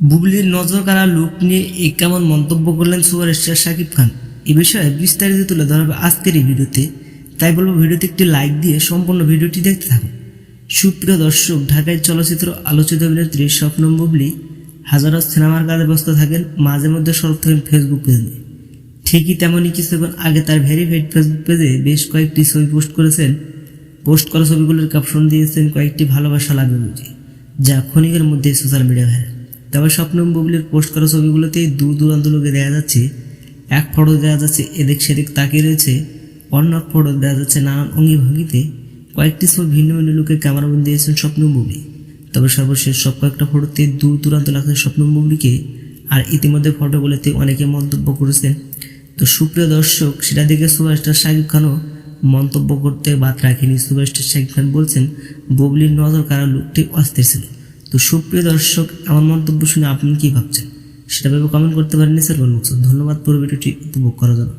বুবলির নজর কাড়া লুক নিয়ে এই কেমন মন্তব্য করলেন সুপারস্টার শাকিব খান? এ বিষয়ে বিস্তারিত তুলে ধরা হবে আজকের এই ভিডিওতে। তাই বলব, ভিডিওতে একটি লাইক দিয়ে সম্পূর্ণ ভিডিওটি দেখতে থাকুন। সুপ্রিয় দর্শক, ঢাকায় চলচ্চিত্র আলোচিত অভিনেত্রী স্বপ্ন বুবলি হাজারো সিনেমার কাজে ব্যস্ত থাকেন মাঝে মধ্যে সরব থাকেন ফেসবুক পেজ নিয়ে ঠিকই তেমনই কিছুক্ষণ আগে তার ভেরিফাইড ফেসবুক পেজে বেশ কয়েকটি ছবি পোস্ট করেছেন। পোস্ট করা ছবিগুলোর ক্যাপশন দিয়েছেন কয়েকটি ভালোবাসা লাগবে বুঝি যা ক্ষণিকের মধ্যে সোশ্যাল মিডিয়া ভাইরাল তবে স্বপ্নম বুবলির পোস্ট করা ছবিগুলোতেই দূর দূরান্ত লোকে দেখা যাচ্ছে, এক ফটো দেখা যাচ্ছে, এদিক সেদিক তাকিয়ে রয়েছে, অন্য এক ফটো দেখা যাচ্ছে নানান অঙ্গি ভঙ্গিতে। কয়েকটি ছবি ভিন্ন ভিন্ন লোকে ক্যামেরাবন্দি দিয়েছেন স্বপ্ন বুবলি। তবে সর্বশেষ সব কয়েকটা ফটোতে দূর দূরান্ত লাগছে স্বপ্ন বুবলিকে, আর ইতিমধ্যে ফটোগুলোতে অনেকে মন্তব্য করেছেন। তো সুপ্রিয় দর্শক, সেটা দেখে সুপারস্টার শাকিব খানও মন্তব্য করতে বাদ রাখেনি। সুপারস্টার শাকিব খান বলছেন, ববলির নজর কারা লোকটি অস্থির ছিল। তো সুপ্রিয় দর্শক, আমার মন্তব্য শুনে আপনি কি ভাবছেন? সেটা ভেবে কমেন্ট করতে পারেন স্যার, ধন্যবাদ। পুরো ভিডিওটি উপভোগ করার জন্য।